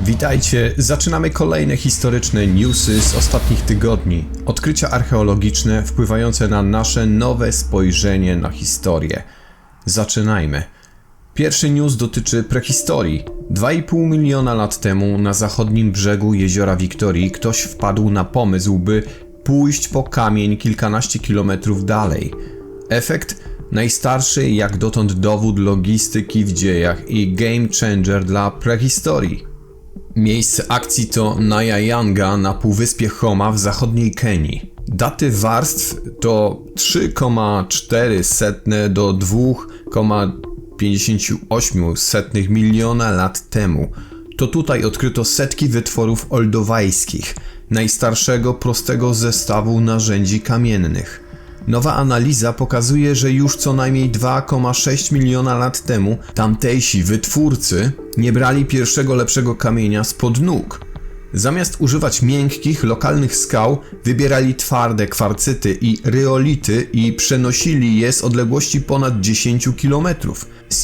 Witajcie, zaczynamy kolejne historyczne newsy z ostatnich tygodni. Odkrycia archeologiczne wpływające na nasze nowe spojrzenie na historię. Zaczynajmy. Pierwszy news dotyczy prehistorii. 2,5 miliona lat temu na zachodnim brzegu jeziora Wiktorii ktoś wpadł na pomysł, by pójść po kamień kilkanaście kilometrów dalej. Efekt? Najstarszy jak dotąd dowód logistyki w dziejach i game changer dla prehistorii. Miejsce akcji to Nyayanga na półwyspie Homa w zachodniej Kenii. Daty warstw to 3,4 setne do 2,58 setnych miliona lat temu. To tutaj odkryto setki wytworów oldowajskich, najstarszego prostego zestawu narzędzi kamiennych. Nowa analiza pokazuje, że już co najmniej 2,6 miliona lat temu tamtejsi wytwórcy nie brali pierwszego lepszego kamienia spod nóg. Zamiast używać miękkich, lokalnych skał, wybierali twarde kwarcyty i ryolity i przenosili je z odległości ponad 10 km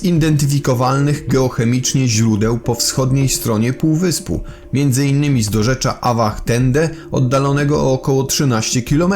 identyfikowalnych geochemicznie źródeł po wschodniej stronie półwyspu, m.in. z dorzecza Awachtende oddalonego o około 13 km.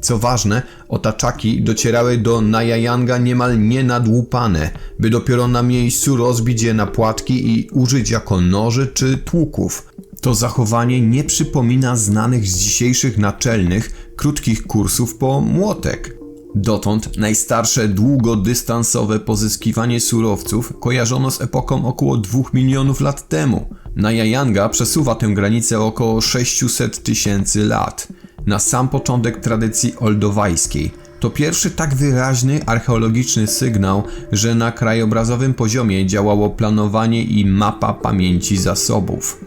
Co ważne, otaczaki docierały do Najajanga niemal nienadłupane, by dopiero na miejscu rozbić je na płatki i użyć jako noży czy tłuków. To zachowanie nie przypomina znanych z dzisiejszych naczelnych, krótkich kursów po młotek. Dotąd najstarsze długodystansowe pozyskiwanie surowców kojarzono z epoką około 2 milionów lat temu. Najajanga przesuwa tę granicę około 600 tysięcy lat na sam początek tradycji oldowajskiej. To pierwszy tak wyraźny archeologiczny sygnał, że na krajobrazowym poziomie działało planowanie i mapa pamięci zasobów.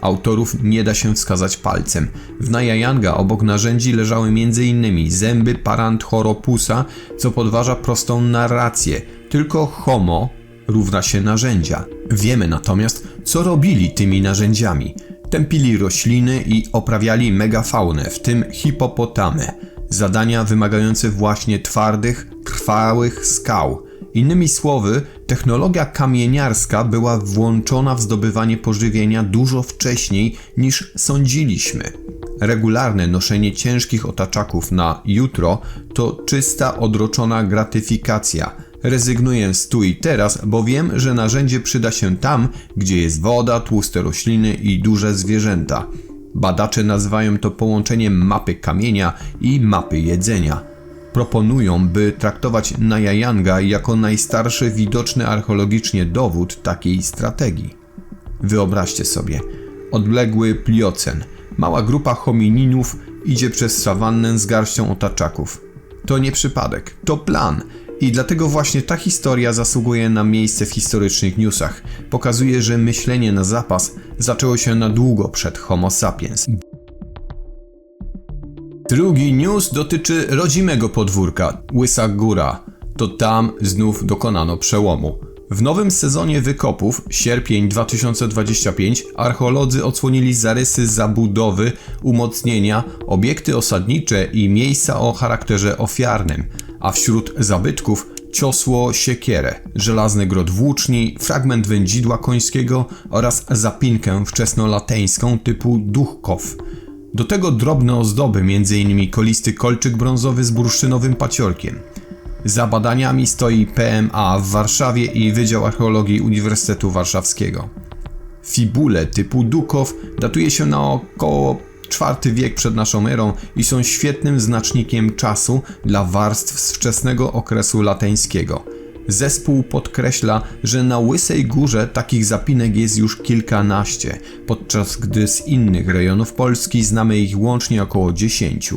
Autorów nie da się wskazać palcem. W Najajanga obok narzędzi leżały m.in. zęby Paranthoropusa, co podważa prostą narrację. Tylko homo równa się narzędzia. Wiemy natomiast, co robili tymi narzędziami. Tępili rośliny i oprawiali megafaunę, w tym hipopotamy. Zadania wymagające właśnie twardych, trwałych skał. Innymi słowy, technologia kamieniarska była włączona w zdobywanie pożywienia dużo wcześniej niż sądziliśmy. Regularne noszenie ciężkich otaczaków na jutro to czysta, odroczona gratyfikacja. Rezygnuję z tu i teraz, bo wiem, że narzędzie przyda się tam, gdzie jest woda, tłuste rośliny i duże zwierzęta. Badacze nazywają to połączeniem mapy kamienia i mapy jedzenia. Proponują, by traktować Najajanga jako najstarszy widoczny archeologicznie dowód takiej strategii. Wyobraźcie sobie, odległy Pliocen, mała grupa homininów idzie przez sawannę z garścią otaczaków. To nie przypadek, to plan. I dlatego właśnie ta historia zasługuje na miejsce w historycznych newsach. Pokazuje, że myślenie na zapas zaczęło się na długo przed Homo sapiens. Drugi news dotyczy rodzimego podwórka, Łysa Góra. To tam znów dokonano przełomu. W nowym sezonie wykopów, sierpień 2025, archeolodzy odsłonili zarysy zabudowy, umocnienia, obiekty osadnicze i miejsca o charakterze ofiarnym, a wśród zabytków ciosło siekierę, żelazny grot włóczni, fragment wędzidła końskiego oraz zapinkę wczesnolateńską typu duchkow. Do tego drobne ozdoby, m.in. kolisty kolczyk brązowy z bursztynowym paciorkiem. Za badaniami stoi PMA w Warszawie i Wydział Archeologii Uniwersytetu Warszawskiego. Fibule typu Dukow datuje się na około IV wiek przed naszą erą i są świetnym znacznikiem czasu dla warstw z wczesnego okresu lateńskiego. Zespół podkreśla, że na Łysej Górze takich zapinek jest już kilkanaście, podczas gdy z innych rejonów Polski znamy ich łącznie około 10.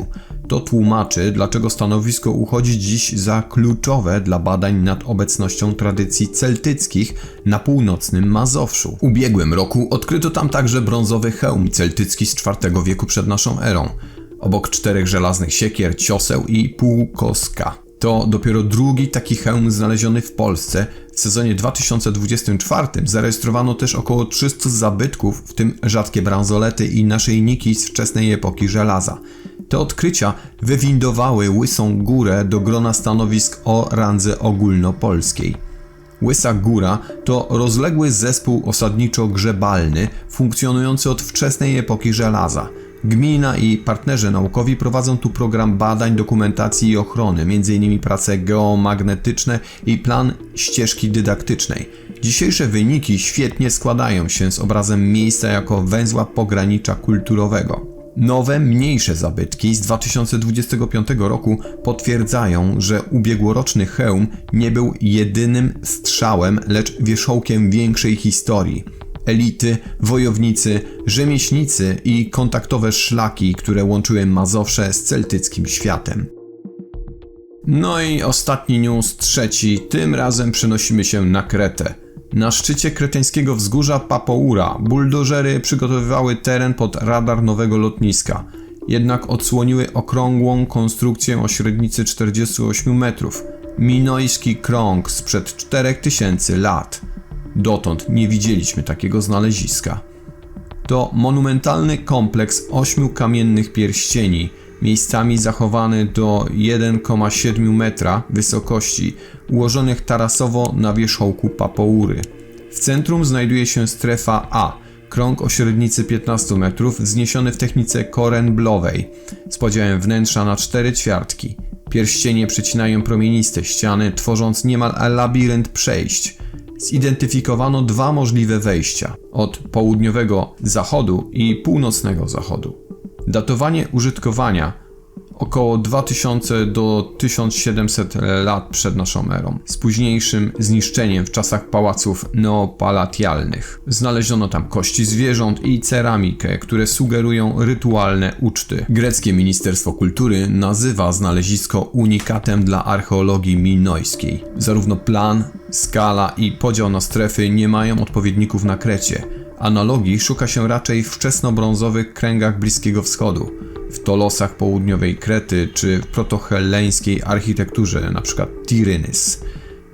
To tłumaczy, dlaczego stanowisko uchodzi dziś za kluczowe dla badań nad obecnością tradycji celtyckich na północnym Mazowszu. W ubiegłym roku odkryto tam także brązowy hełm celtycki z IV wieku przed naszą erą, obok czterech żelaznych siekier, cioseł i półkoska. To dopiero drugi taki hełm znaleziony w Polsce. W sezonie 2024 zarejestrowano też około 300 zabytków, w tym rzadkie bransolety i naszyjniki z wczesnej epoki żelaza. Te odkrycia wywindowały Łysą Górę do grona stanowisk o randze ogólnopolskiej. Łysa Góra to rozległy zespół osadniczo-grzebalny funkcjonujący od wczesnej epoki żelaza. Gmina i partnerzy naukowi prowadzą tu program badań, dokumentacji i ochrony, m.in. prace geomagnetyczne i plan ścieżki dydaktycznej. Dzisiejsze wyniki świetnie składają się z obrazem miejsca jako węzła pogranicza kulturowego. Nowe, mniejsze zabytki z 2025 roku potwierdzają, że ubiegłoroczny hełm nie był jedynym strzałem, lecz wierzchołkiem większej historii. Elity, wojownicy, rzemieślnicy i kontaktowe szlaki, które łączyły Mazowsze z celtyckim światem. No i ostatni news, trzeci. Tym razem przenosimy się na Kretę. Na szczycie kreteńskiego wzgórza Papoura buldożery przygotowywały teren pod radar nowego lotniska. Jednak odsłoniły okrągłą konstrukcję o średnicy 48 metrów. Minojski krąg sprzed 4000 lat. Dotąd nie widzieliśmy takiego znaleziska. To monumentalny kompleks ośmiu kamiennych pierścieni, miejscami zachowany do 1,7 metra wysokości, ułożonych tarasowo na wierzchołku Papoury. W centrum znajduje się strefa A, krąg o średnicy 15 metrów, wzniesiony w technice koremblowej, z podziałem wnętrza na cztery ćwiartki. Pierścienie przecinają promieniste ściany, tworząc niemal labirynt przejść. Zidentyfikowano dwa możliwe wejścia od południowego zachodu i północnego zachodu. Datowanie użytkowania około 2000 do 1700 lat przed naszą erą, z późniejszym zniszczeniem w czasach pałaców neopalatialnych. Znaleziono tam kości zwierząt i ceramikę, które sugerują rytualne uczty. Greckie Ministerstwo Kultury nazywa znalezisko unikatem dla archeologii minojskiej. Zarówno plan, skala i podział na strefy nie mają odpowiedników na Krecie. Analogii szuka się raczej w wczesnobrązowych kręgach Bliskiego Wschodu, w Tolosach południowej Krety czy w protohelleńskiej architekturze, np. Tyrynys.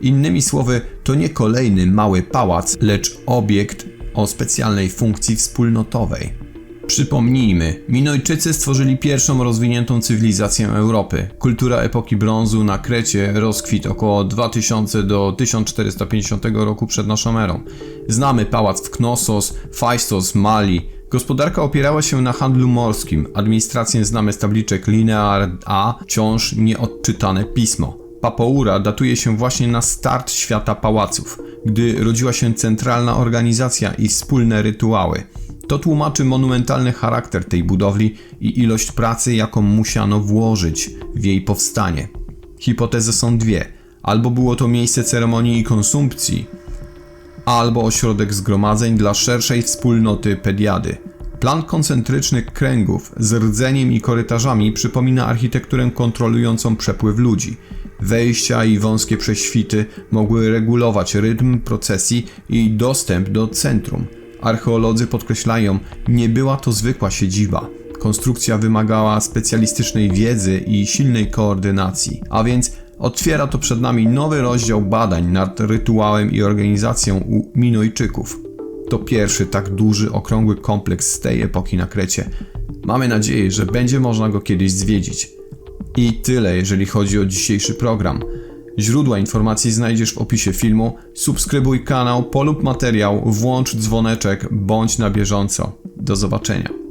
Innymi słowy, to nie kolejny mały pałac, lecz obiekt o specjalnej funkcji wspólnotowej. Przypomnijmy, Minojczycy stworzyli pierwszą rozwiniętą cywilizację Europy. Kultura epoki brązu na Krecie rozkwit około 2000 do 1450 roku przed naszą erą. Znamy pałac w Knossos, Phaistos, Mali. Gospodarka opierała się na handlu morskim, administrację znamy z tabliczek Linear A, wciąż nieodczytane pismo. Papoura datuje się właśnie na start świata pałaców, gdy rodziła się centralna organizacja i wspólne rytuały. To tłumaczy monumentalny charakter tej budowli i ilość pracy, jaką musiano włożyć w jej powstanie. Hipotezy są dwie. Albo było to miejsce ceremonii i konsumpcji, albo ośrodek zgromadzeń dla szerszej wspólnoty pediady. Plan koncentrycznych kręgów z rdzeniem i korytarzami przypomina architekturę kontrolującą przepływ ludzi. Wejścia i wąskie prześwity mogły regulować rytm procesji i dostęp do centrum. Archeolodzy podkreślają, nie była to zwykła siedziba. Konstrukcja wymagała specjalistycznej wiedzy i silnej koordynacji, a więc otwiera to przed nami nowy rozdział badań nad rytuałem i organizacją u Minojczyków. To pierwszy tak duży, okrągły kompleks z tej epoki na Krecie. Mamy nadzieję, że będzie można go kiedyś zwiedzić. I tyle, jeżeli chodzi o dzisiejszy program. Źródła informacji znajdziesz w opisie filmu. Subskrybuj kanał, polub materiał, włącz dzwoneczek, bądź na bieżąco. Do zobaczenia.